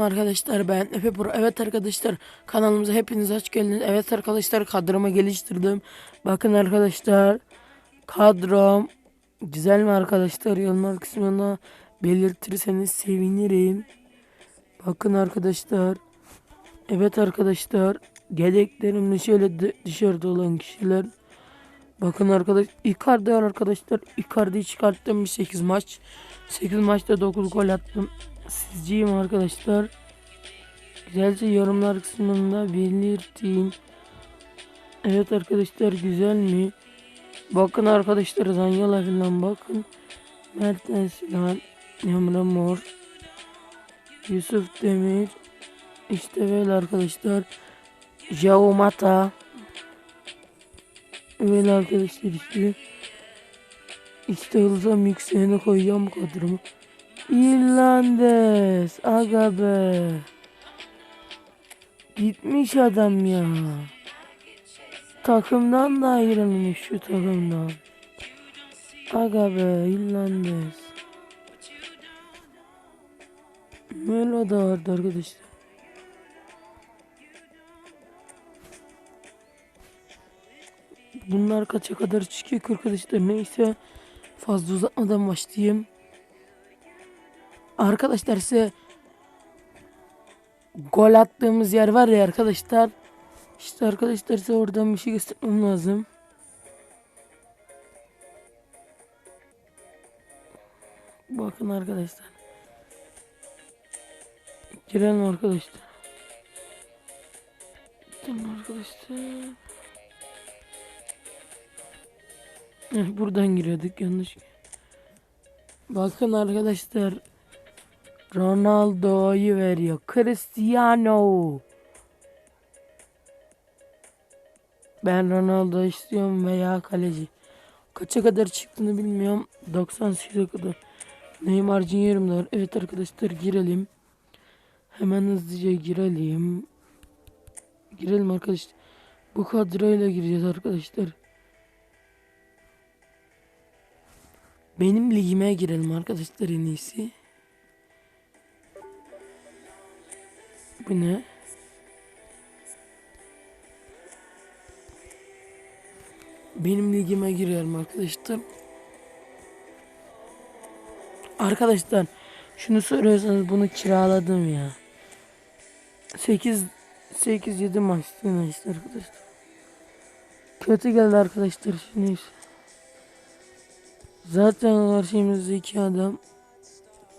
Arkadaşlar ben Efe Pro. Evet arkadaşlar kanalımıza hepiniz hoş geldiniz. Evet arkadaşlar kadromu geliştirdim. Bakın arkadaşlar kadrom güzel mi arkadaşlar? Yorumlar kısmına belirtirseniz sevinirim. Bakın arkadaşlar. Evet arkadaşlar yedeklerimde şöyle dı- dışarıda olan kişiler. Bakın arkadaş Icardi arkadaşlar. Icardi'yi çıkarttım bir 8 maç. 8 maçta 9 gol attım. Sizciyim arkadaşlar. Güzelce yorumlar kısmında belirtin. Evet arkadaşlar güzel mi? Bakın arkadaşlar Zanyola falan bakın. Mertens falan. Emre Mor. Yusuf Demir. İşte böyle arkadaşlar. Jao Mata. Böyle arkadaşlar işte. İşte hızla yükseğine koyacağım kadromu. İrlandes. Aga be. Gitmiş adam ya. Takımdan da ayrılmış şu takımdan. Aga be İrlandes. Melo da vardı arkadaşlar. Bunlar kaça kadar çıkıyor arkadaşlar neyse fazla uzatmadan başlayayım. Arkadaşlar size gol attığımız yer var ya arkadaşlar. İşte arkadaşlar size oradan bir şey göstermem lazım. Bakın arkadaşlar. Girelim arkadaşlar. Girelim arkadaşlar. Buradan giriyorduk yanlış. Bakın arkadaşlar. Ronaldo'yu veriyor. Cristiano. Ben Ronaldo istiyorum veya kaleci. Kaça kadar çıktığını bilmiyorum. 98'e kadar. Neymar Junior'ım da var. Evet arkadaşlar girelim. Hemen hızlıca girelim. Girelim arkadaşlar. Bu kadroyla gireceğiz arkadaşlar. Benim ligime girelim arkadaşlar en iyisi. Bu ne? Benim ligime girelim arkadaşlar. Arkadaşlar şunu soruyorsanız bunu kiraladım ya. 8 8 7 maçtı neyse arkadaşlar. Kötü geldi arkadaşlar şimdi. Zaten karşımızda iki adam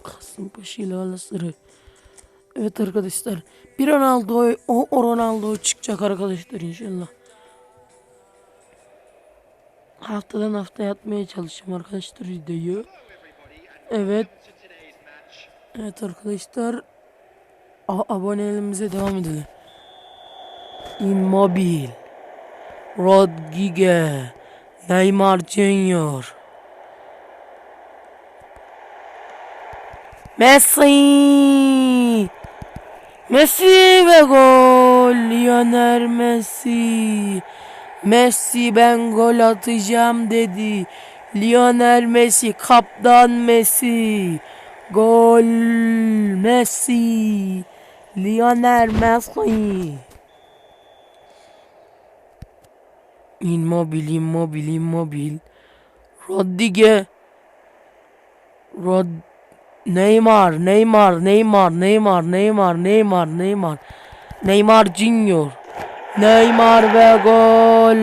Kasımpaşa ile Galatasaray. Evet arkadaşlar. Bir Ronaldo o, o Ronaldo çıkacak arkadaşlar inşallah. Haftadan haftaya atmaya çalışacağım arkadaşlar videoyu. Evet. Evet arkadaşlar. A abonelerimize devam edelim. Immobile. Rodriguez. Neymar Junior. Messi. Messi ve gol. Lionel Messi. Messi ben gol atacağım dedi. Lionel Messi kaptan Messi. Gol Messi. Lionel Messi. Immobile, immobile, immobile. Rodriguez. Rod Neymar, Neymar, Neymar, Neymar, Neymar, Neymar, Neymar. Neymar Junior. Neymar ve gol.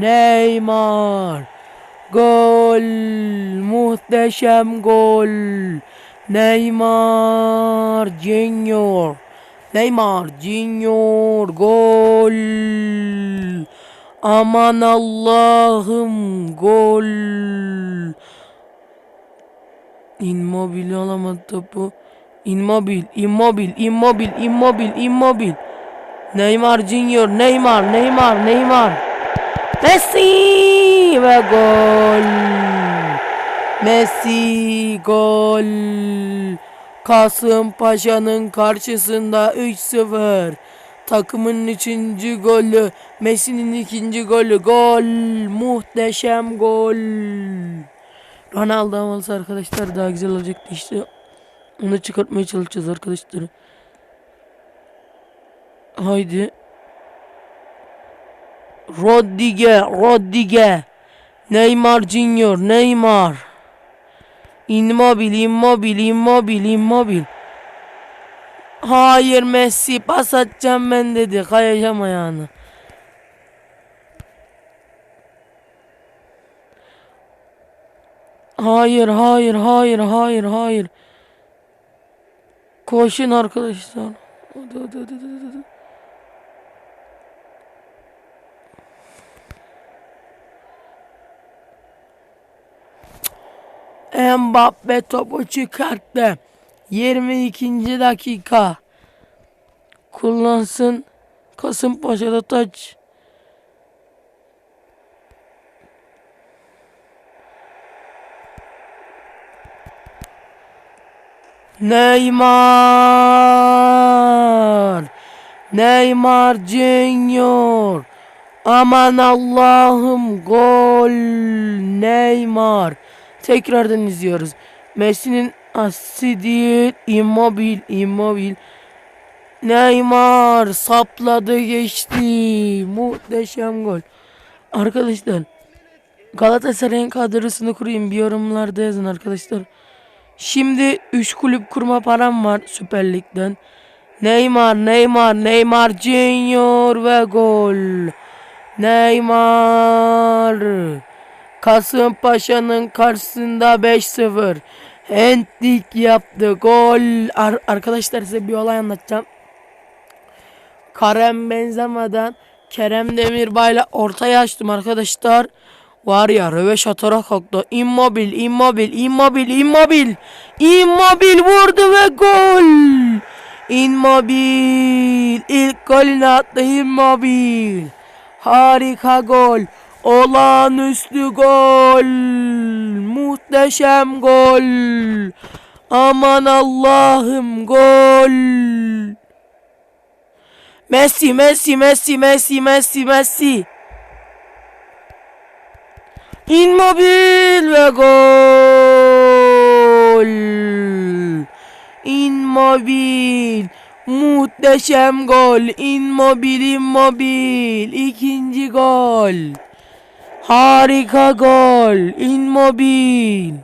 Neymar. Gol. Muhteşem gol. Neymar Junior. Neymar Junior gol. Aman Allah'ım gol. Immobile alamadı topu. Immobile, Immobile, Immobile, Immobile, Immobile. Neymar Junior, Neymar, Neymar, Neymar. Messi ve gol. Messi gol. Kasımpaşa'nın karşısında 3-0. Takımın üçüncü golü. Messi'nin ikinci golü. Gol. Muhteşem gol. Ronaldo olsa arkadaşlar daha güzel olacaktı işte. Onu çıkartmaya çalışacağız arkadaşlar. Haydi. Rodrige, Rodrige. Neymar Junior, Neymar. Immobile, Immobile, Immobile, Immobile. Hayır Messi pas atacağım ben dedi. Kayacağım ayağını. Hayır, hayır, hayır, hayır, hayır. Koşun arkadaşlar. Hadi, hadi, hadi, hadi, hadi. Mbappe topu çıkarttı. 22. dakika. Kullansın. Kasımpaşa'da taç. Neymar. Neymar Junior. Aman Allah'ım gol. Neymar. Tekrardan izliyoruz. Messi'nin asisi değil. Immobile. Immobile. Neymar sapladı geçti. Muhteşem gol. Arkadaşlar Galatasaray'ın kadrosunu kurayım. Bir yorumlarda yazın arkadaşlar. Şimdi 3 kulüp kurma param var Süper Lig'den. Neymar, Neymar, Neymar Junior ve gol. Neymar. Kasımpaşa'nın karşısında 5-0. Hendrik yaptı. Gol. Ar- arkadaşlar size bir olay anlatacağım. Kerem Benzema'dan Kerem Demirbay'la ortaya açtım arkadaşlar. Var ya röveş atarak kalktı. Immobil, immobil, immobil, immobil. Immobil vurdu ve gol. Immobil. İlk golünü attı Immobil. Harika gol. Olağanüstü gol. Muhteşem gol. Aman Allah'ım gol. Messi, Messi, Messi, Messi, Messi, Messi. Immobile ve gol. Immobile. Muhteşem gol. Immobile, Immobile. İkinci gol. Harika gol. Immobile.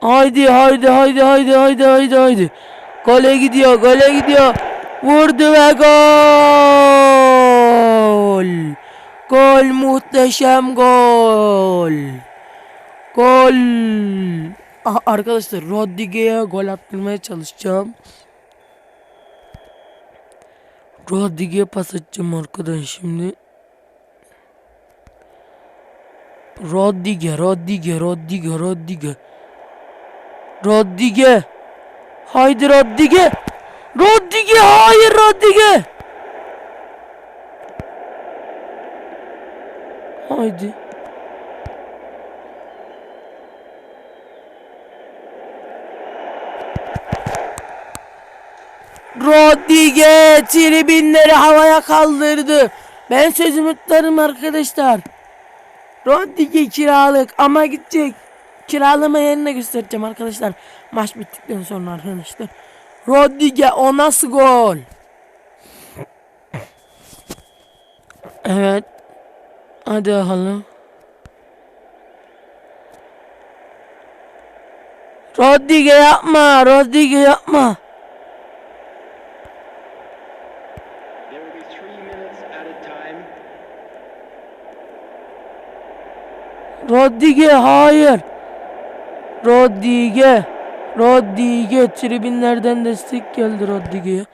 Haydi haydi haydi haydi haydi haydi haydi. Gole gidiyor gole gidiyor. Vurdu ve gol. Gol muhteşem gol. Gol. Ah, arkadaşlar Rodriguez'e gol attırmaya çalışacağım. Rodriguez'e pas atacağım arkadan şimdi. Rodriguez, Rodriguez, Rodriguez, Rodriguez. Rodriguez. Haydi Rodriguez. Rodriguez hayır Rodriguez. Haydi. Rodriguez tribünleri havaya kaldırdı. Ben sözümü tutarım arkadaşlar. Rodriguez kiralık ama gidecek. Kiralama yerine göstereceğim arkadaşlar. Maç bittikten sonra arkadaşlar. Rodriguez o nasıl gol? Evet. Hadi bakalım. Rodriguez yapma. Rodriguez yapma. There will be three minutes at a time. Rodriguez hayır. Rodriguez. Rodriguez tribünlerden destek geldi Rodriguez'e.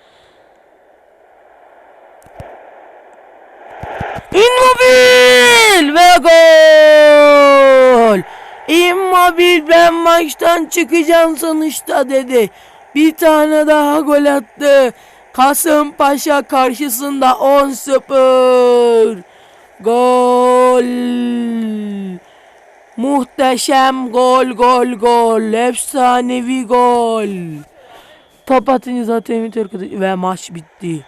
Immobile ve gol. Immobile ben maçtan çıkacağım sonuçta dedi. Bir tane daha gol attı. Kasımpaşa karşısında 10-0. Gol. Muhteşem gol gol gol. Efsanevi gol. Top atınca zaten bitiyor arkadaş. Ve maç bitti.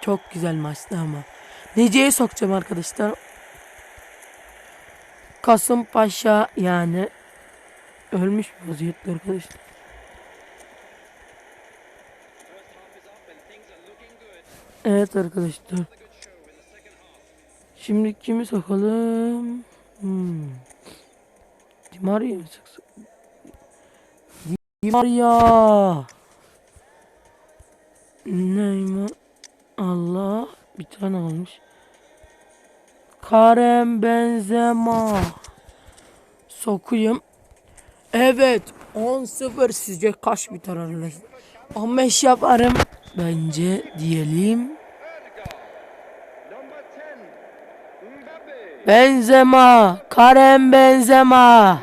Çok güzel maçtı ama. Nece'ye sokacağım arkadaşlar. Kasımpaşa yani ölmüş vaziyette arkadaşlar. Evet arkadaşlar. Şimdi kimi sokalım? Hmm. Dimaria mı sıksın? Dimaria. Neymar. Allah bir tane almış. Karem Benzema. Sokuyum. Evet. 10-0 sizce kaç biter arkadaşlar? 15 yaparım. Bence diyelim. Number 10, Mbappe. Benzema. Karem Benzema.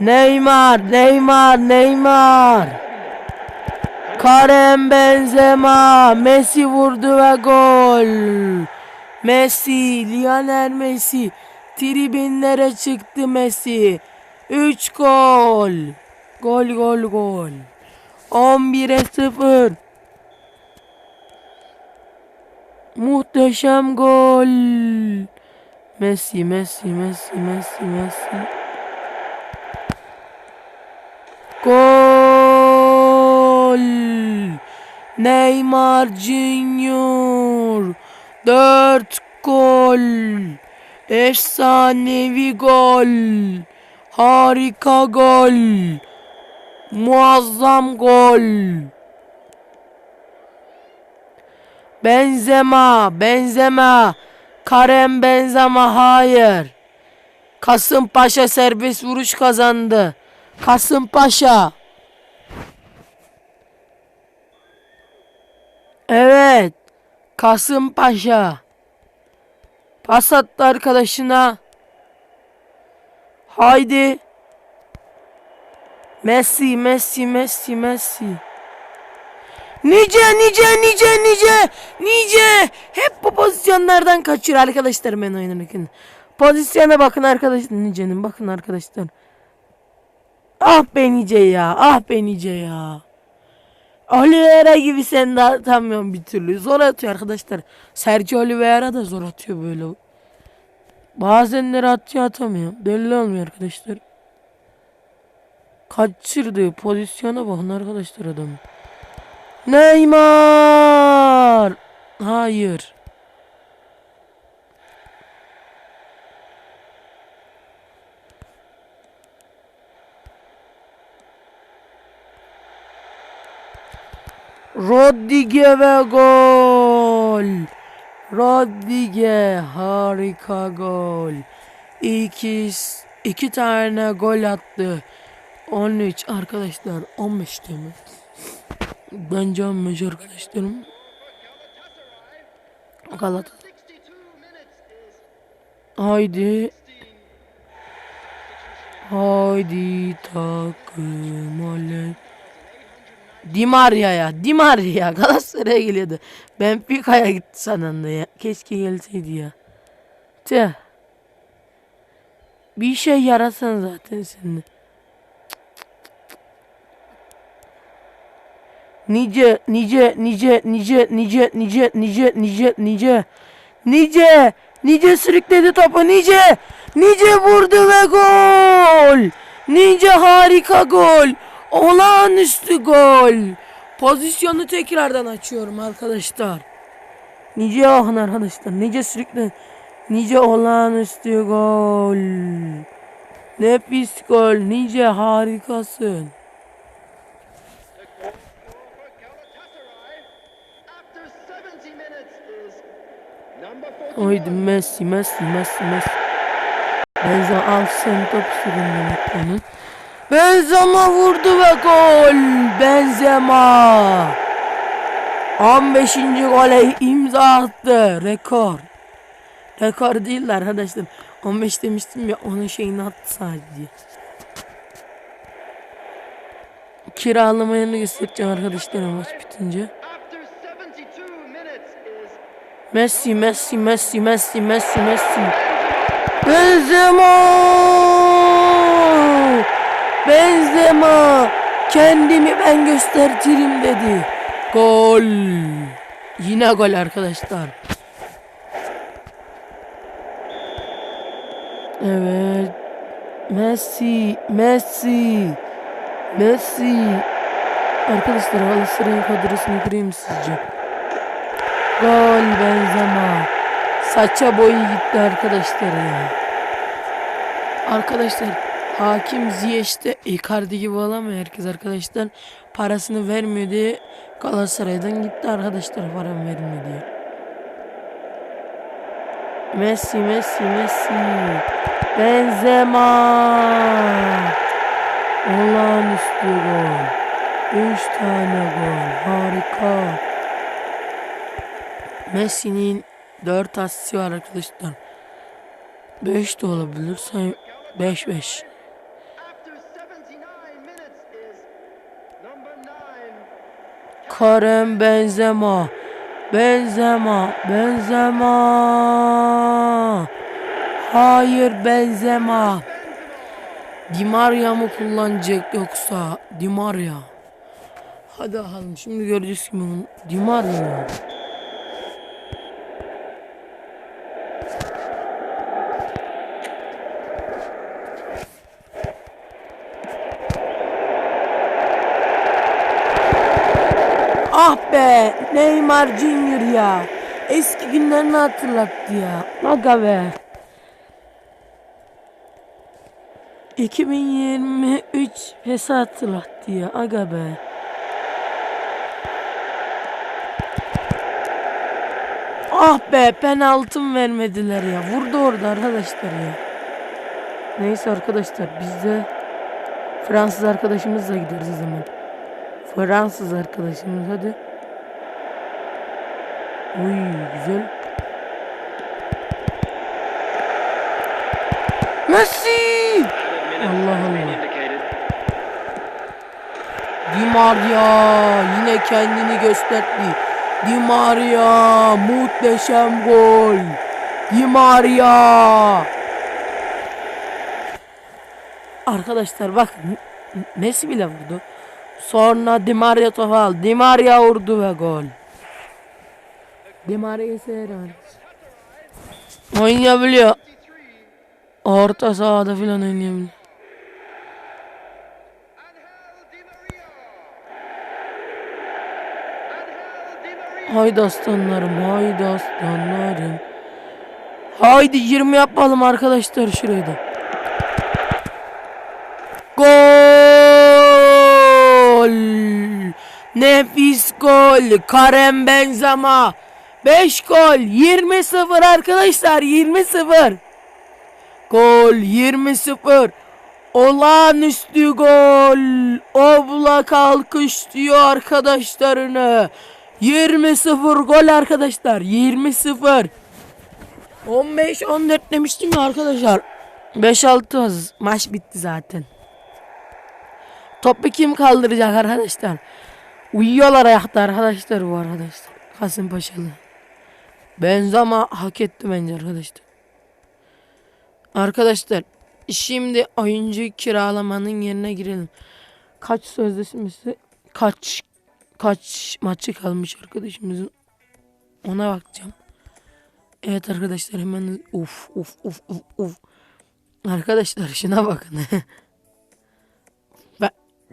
Neymar. Neymar. Neymar. Karem Benzema. Messi vurdu ve gol. Messi. Lionel Messi. Tribünlere çıktı Messi. 3 gol. Gol gol gol. 11'e 0. Muhteşem gol. Messi, Messi, Messi, Messi, Messi. Gol. Neymar Junior. 4 gol. Efsanevi gol. Harika gol. Muazzam gol. Benzema, Benzema. Karem Benzema hayır. Kasımpaşa serbest vuruş kazandı. Kasımpaşa. Evet. Kasımpaşa. Pas attı arkadaşına. Haydi. Messi, Messi, Messi, Messi. Nice, nice, nice, nice, nice. Hep bu pozisyonlardan kaçıyor arkadaşlar ben oynarken. Pozisyona bakın arkadaşlar. Nice'nin bakın arkadaşlar. Ah be Nice ya. Ah be Nice ya. Oliveira gibi sen de atamıyorsun bir türlü. Zor atıyor arkadaşlar. Sergio Oliveira da zor atıyor böyle. Bazenleri atıyor atamıyor. Belli olmuyor arkadaşlar. Kaçırdığı pozisyona bakın arkadaşlar adamın. Neymar. Hayır. Rodrige ve gol. Rodrige harika gol. İki, iki tane gol attı. 13 arkadaşlar 15 değil mi? Bence 15 arkadaşlarım. Galatasaray. 62 minutes is Haydi. Haydi takım oley. Di Maria'ya, Di Maria Galatasaray'a geliyordu. Benfica'ya gitti sananda ya. Keşke gelseydi ya. Tüh. Bir şey yarasan zaten senin. Nice, nice, nice, nice, nice, nice, nice, nice, nice, nice, nice sürükledi topu, nice, nice vurdu ve gol. Nice harika gol. Olağanüstü gol. Pozisyonu tekrardan açıyorum arkadaşlar. Nice bakın arkadaşlar, nice sürükle, nice olağanüstü gol. Nefis gol, nice harikasın. Galatasaray. After 70 minutes is number 41. Haydi Messi, Messi, Messi, Messi. Benzema al sen top sürün onun. Benzema vurdu ve gol. Benzema. 15. gole imza attı. Rekor. Rekor değil de arkadaşlar. 15 demiştim ya onun şeyini attı sadece. Kiralamayanı göstereceğim arkadaşlar maç bitince. After 72 minutes is Messi, Messi, Messi, Messi, Messi, Messi. Benzema! Benzema! Kendimi ben göstertirim dedi. Gol. Yine gol arkadaşlar. Evet. Messi, Messi, Messi. Arkadaşlar Galatasaray'ın kadrosunu kırayım sizce? Gol Benzema. Saça boyu gitti arkadaşlar ya. Arkadaşlar Hakim Ziyech'te Icardi gibi olamıyor herkes arkadaşlar. Parasını vermiyor diye Galatasaray'dan gitti arkadaşlar param vermiyor diye. Messi, Messi, Messi. Benzema. Olağanüstü gol. Üç tane gol. Harika. Messi'nin 4 asisti var arkadaşlar. 5 de olabilir. Say 5 5. Karim Benzema. Benzema. Benzema. Hayır Benzema. Di Maria mı kullanacak yoksa Di Maria? Hadi bakalım şimdi göreceğiz kimi bunu. Di Maria. Ah be Neymar Junior ya. Eski günlerini hatırlattı ya. Aga be. 2023 PES'i hatırlattı ya. Aga be. Ah be penaltım vermediler ya. Vurdu orada arkadaşlar ya. Neyse arkadaşlar biz de Fransız arkadaşımızla gidiyoruz o zaman. Fransız arkadaşımız hadi. Uy güzel. Messi! Allah Allah. Di Maria yine kendini gösterdi. Di Maria muhteşem gol. Di Maria. Arkadaşlar bak Messi bile vurdu. Sonra Di Maria topu aldı. Di Maria vurdu ve gol. Maria sever. Oynayabiliyor. Orta sahada filan oynayabiliyor. Haydi aslanlarım, haydi aslanlarım. Haydi 20 yapalım arkadaşlar şurayı da. Gol! Nefis gol. Karem Benzema. 5 gol. 20-0 arkadaşlar. 20-0. Gol 20-0. Olağanüstü gol. Oblak alkışlıyor arkadaşlarını. 20-0 gol arkadaşlar. 20-0. 15-14 demiştim ya arkadaşlar. 5-6 az. Maç bitti zaten. Topu kim kaldıracak arkadaşlar? Uyuyorlar ayakta arkadaşlar bu arkadaşlar. Kasımpaşalı. Benzema hak etti bence arkadaşlar. Arkadaşlar şimdi oyuncu kiralamanın yerine girelim. Kaç sözleşmesi kaç kaç maçı kalmış arkadaşımızın ona bakacağım. Evet arkadaşlar hemen uf uf uf uf uf. Arkadaşlar şuna bakın.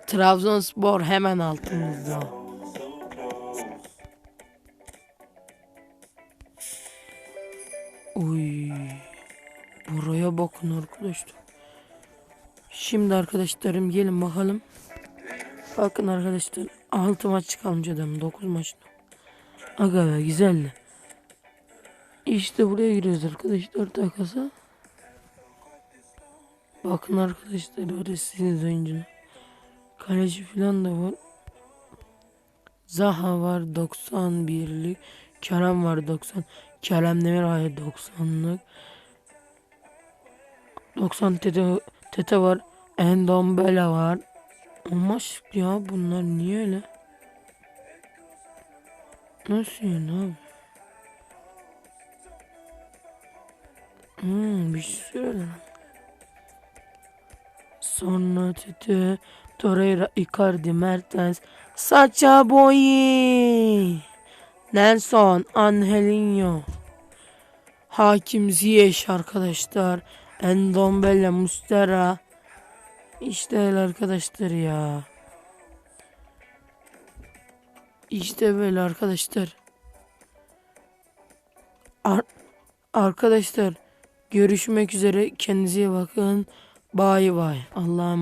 Trabzonspor hemen altımızda. Uy. Buraya bakın arkadaşlar. Şimdi arkadaşlarım gelin bakalım. Bakın arkadaşlar 6 maç kalmış adam 9 maç. Aga be güzeldi. İşte buraya giriyoruz arkadaşlar takasa. Bakın arkadaşlar öğretsiniz oyuncunu. Kaleci falan da var. Zaha var 91'lik. Kerem var 90. Kerem Demirağ 90'lık. 90 tete, tete var. Endombele var. Amaç ya bunlar niye öyle? Nasıl yani abi? Hmm, bir şey söyle. Sonra Tete, Torreira, Icardi, Mertens, Sacha Boyi, Nelson, Angelinho, Hakim Ziyech arkadaşlar, Endombele, Mustera. İşte arkadaşlar ya. İşte böyle arkadaşlar. Ar- arkadaşlar görüşmek üzere. Kendinize bakın. Bay bay. Allah'a.